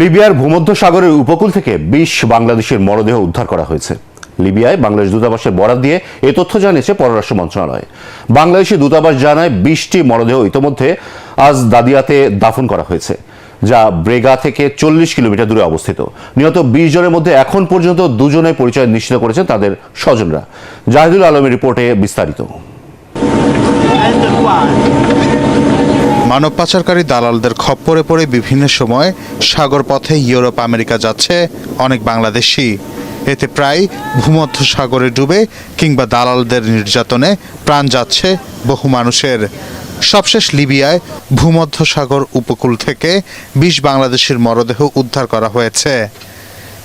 লিবিয়ার ভূমধ্য সাগরের উপকূল থেকে বিশ বাংলাদেশের মরদেহ উদ্ধার করা হয়েছে। লিবিয়ায় বাংলাদেশ দূতাবাসের বরাদ দিয়ে এ তথ্য জানিয়েছে পররাষ্ট্র মন্ত্রণালয়। বাংলাদেশি দূতাবাস জানায় বিশটি মরদেহ ইতোমধ্যে আজ দাদিয়াতে দাফন করা হয়েছে, যা ব্রেগা থেকে চল্লিশ কিলোমিটার দূরে অবস্থিত। নিহত বিশ জনের মধ্যে এখন পর্যন্ত দুজনের পরিচয় নিশ্চিত করেছেন তাদের স্বজনরা। জাহিদুল আলমের রিপোর্টে বিস্তারিত। মানব পাচারকারী দালালদের খপ্পরে পড়ে বিভিন্ন সময় সাগর পথে ইউরোপ, আমেরিকা যাচ্ছে অনেক বাংলাদেশি। এতে প্রায় ভূমধ্য সাগরে ডুবে কিংবা দালালদের নির্যাতনে প্রাণ যাচ্ছে বহু মানুষের। সবশেষ লিবিয়ায় ভূমধ্য সাগর উপকূল থেকে বিশ বাংলাদেশের মরদেহ উদ্ধার করা হয়েছে।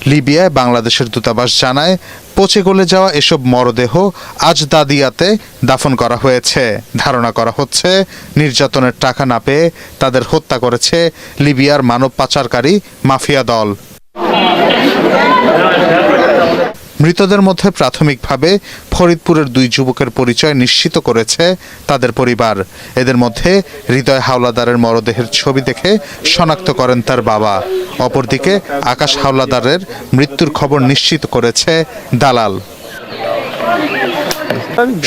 লিবিয়ায় বাংলাদেশের দূতাবাস জানায়, পচে গলে যাওয়া এসব মরদেহ আজ দাদিয়াতে দাফন করা হয়েছে। ধারণা করা হচ্ছে, নির্যাতনের টাকা না পেয়ে তাদের হত্যা করেছে লিবিয়ার মানব পাচারকারী মাফিয়া দল। মৃতদের মধ্যে প্রাথমিকভাবে ফরিদপুরের দুই যুবকের পরিচয় নিশ্চিত করেছে তাদের পরিবার। এদের মধ্যে হৃদয় হাওলাদারের মরদেহের ছবি দেখে শনাক্ত করেন তার বাবা। অপরদিকে আকাশ হাওলাদারের মৃত্যুর খবর নিশ্চিত করেছে দালাল।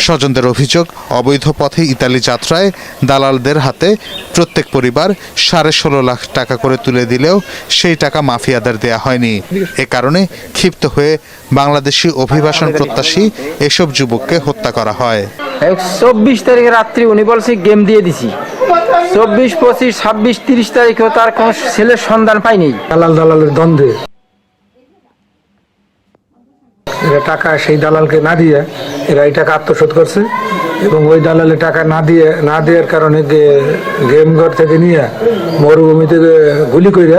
স্বজনদের অভিযোগ অবৈধ পথে ইতালি যাত্রায় দালালদের হাতে প্রত্যেক পরিবার সাড়ে ষোলো লাখ টাকা করে তুলে দিলেও সেই টাকা মাফিয়াদের দেয়া হয়নি। এ কারণে ক্ষিপ্ত হয়ে বাংলাদেশি অভিবাসন প্রত্যাশী এসব যুবককে হত্যা করা হয়। চব্বিশ তারিখে রাত্রি উনি বলছে গেম দিয়ে দিছি। চব্বিশ পঁচিশ ছাব্বিশ তিরিশ তারিখেও তার কোনো ছেলের সন্ধান পাইনি। দালাল দালালের দ্বন্দ্বে। এরা টাকা সেই দালালকে না দিয়ে এরা এই টাকা আত্মসাৎ করছে এবং ওই দালালে টাকা না দিয়ে না দেওয়ার কারণে গে- গেম ঘর থেকে নিয়ে মরুভূমি থেকে গুলি করে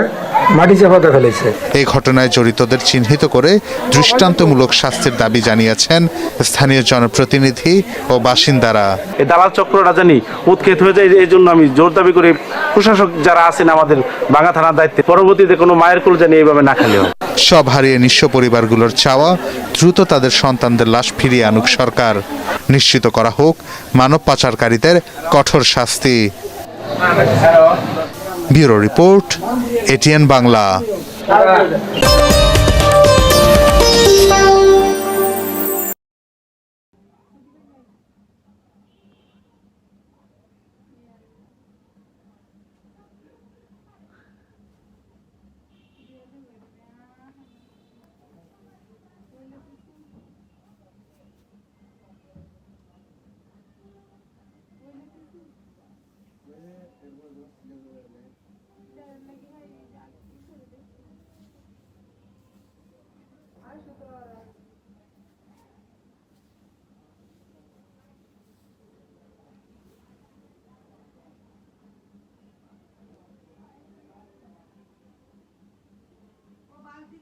মাটি চাপাতে ফেলেছে। এই ঘটনায় জড়িতদের চিহ্নিত করে দৃষ্টান্তমূলক শাস্তির দাবি জানিয়েছেন স্থানীয় জনপ্রতিনিধি ও বাসিন্দারা। এই দালাল চক্রটা জানি উৎক্ষেত হয়ে যায় এই জন্য আমি জোর দাবি করি প্রশাসক যারা আছেন আমাদের বাঙা থানার দায়িত্বে পরবর্তীতে কোনো মায়ের কুল জানি এইভাবে না খালি হয়। সব হারিয়ে নিঃস্ব পরিবারগুলোর চাওয়া দ্রুত তাদের সন্তানদের লাশ ফিরিয়ে আনুক সরকার। নিশ্চিত করা হোক, মানব পাচারকারীদের কঠোর শাস্তি। Bureau report, ATN Bangla.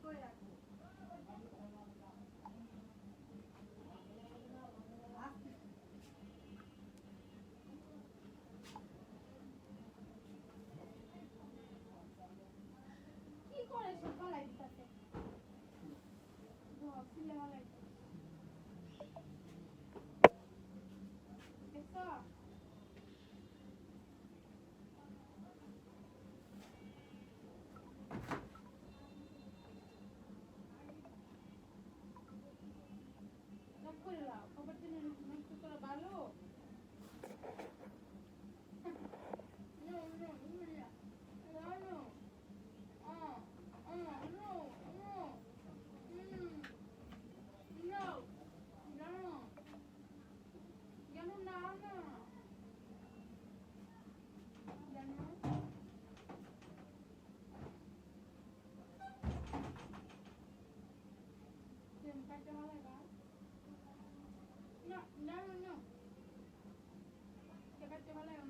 করে রাখব। que vale